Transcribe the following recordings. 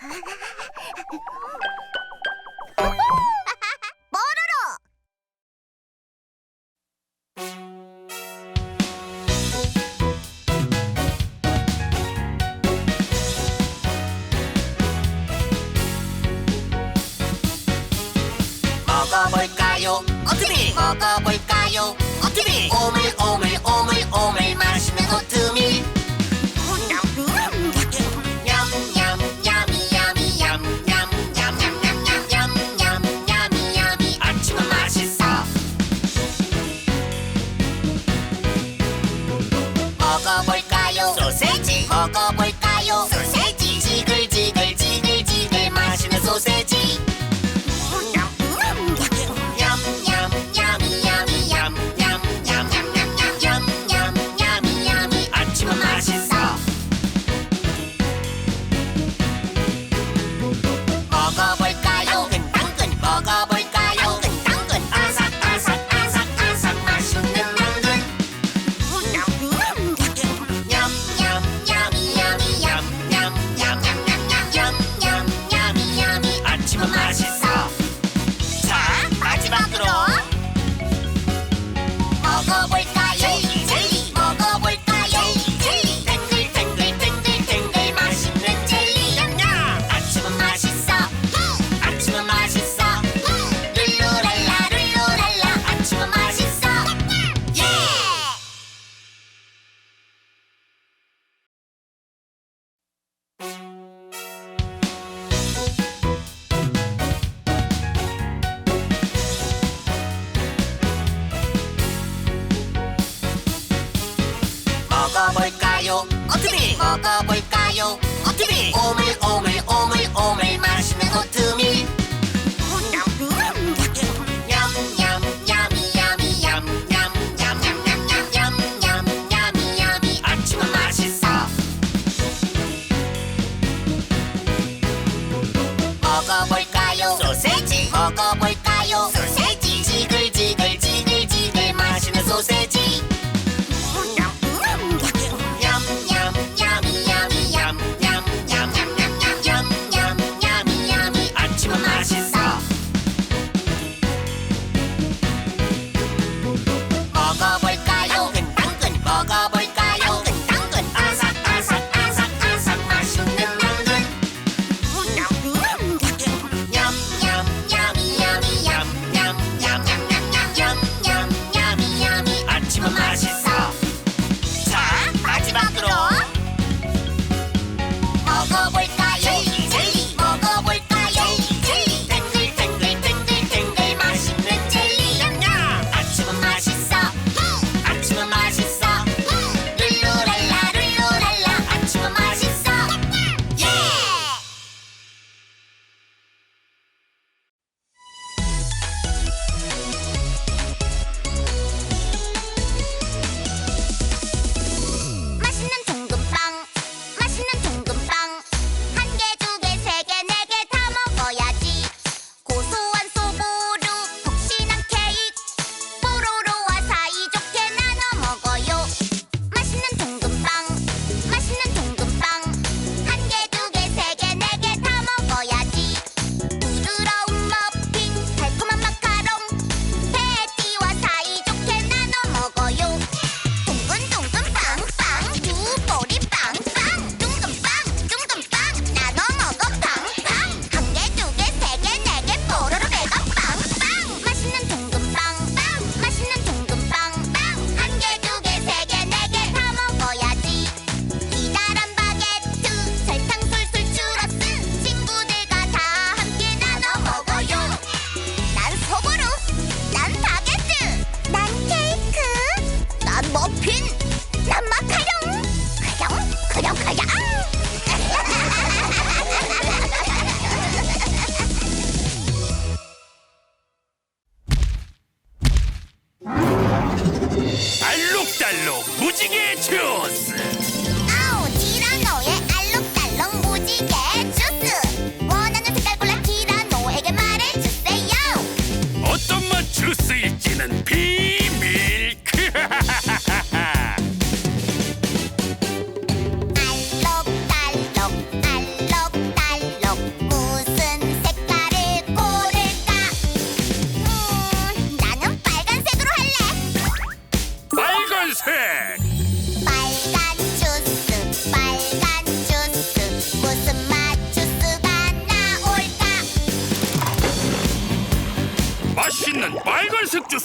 Ha ha ha! 어떻게 먹어볼까?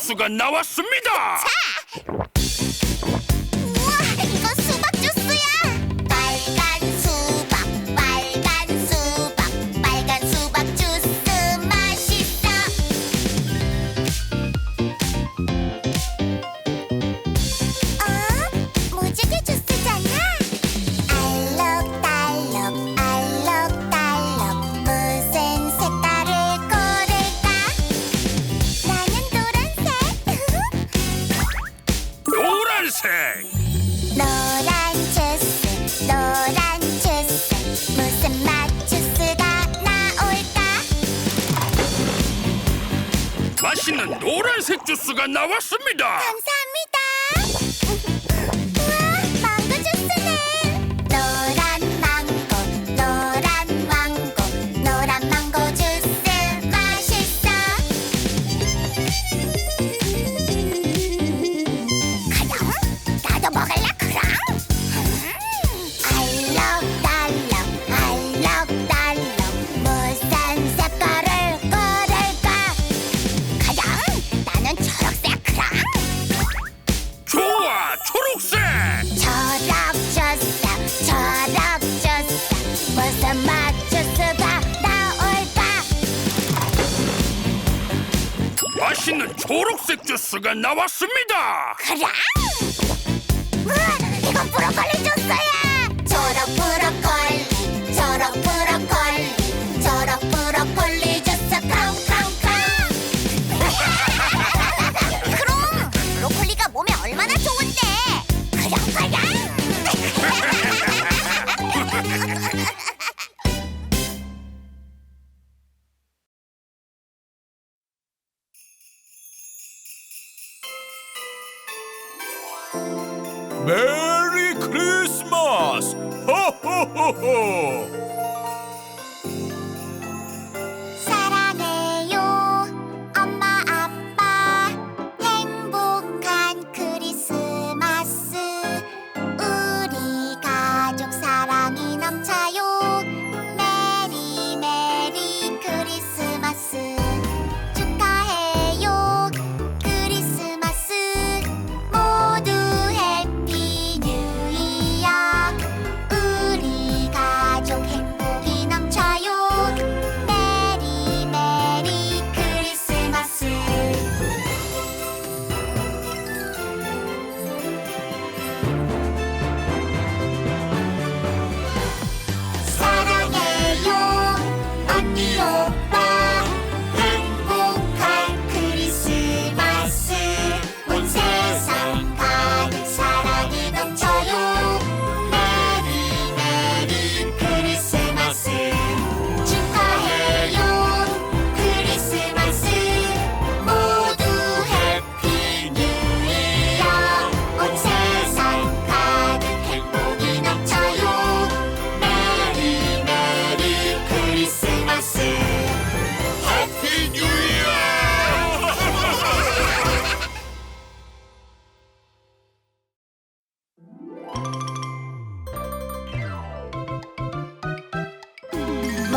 수가 나왔습니다. 자! 주스 노란 주스 노란 주스 무슨 맛 주스가 나올까 맛있는 노란색 주스가 나왔습니다. 감사합니다. 초록색 주스가 나왔습니다. 그럼? 으아, 이건 브로콜리 주스야! 초록 브로콜리, 초록 브로콜리. Merry Christmas! Ho ho ho ho!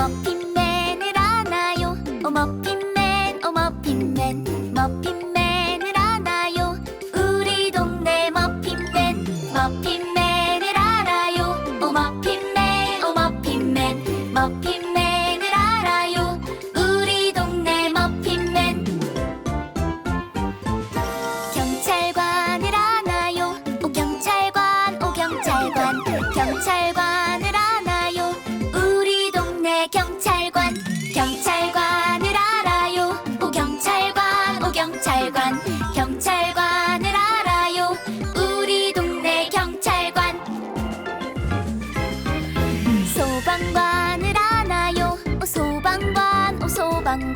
머핀맨을 안아요? 오 어, 머핀맨 오 머핀맨. 머핀맨을 안아요? 우리 동네 머핀맨. 머핀맨을 알아요? 오 어, 머핀맨 오 머핀맨. 머핀맨을 알아요? 우리 동네 머핀맨. 경찰관을 안아요? 오 경찰관 오 경찰관. 경찰관.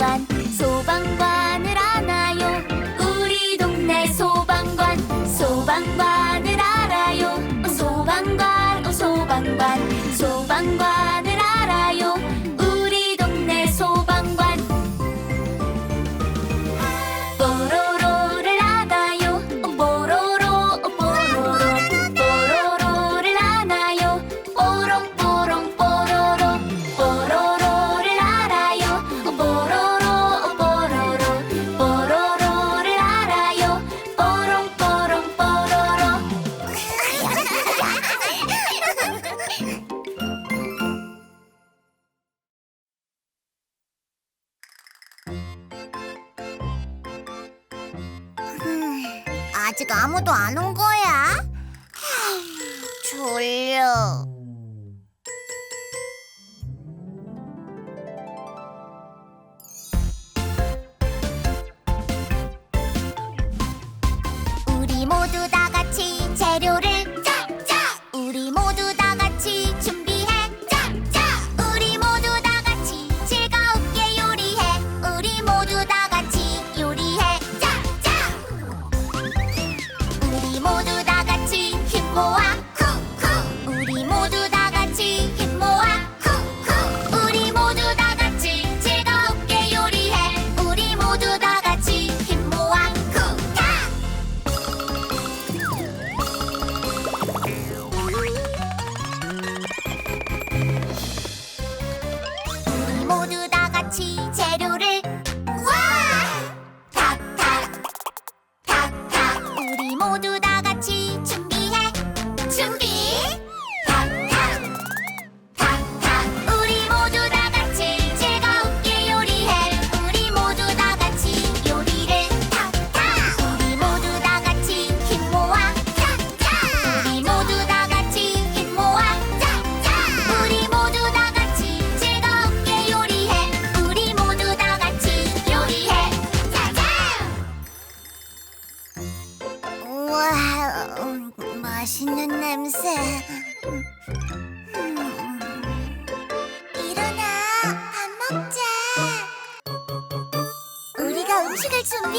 소방관 소방관을 아나요. 우리 동네 소방관 소방관을 알아요. 소방관 오 소방관 소방관. 아직 아무도 안 온 거야? 졸려. 准备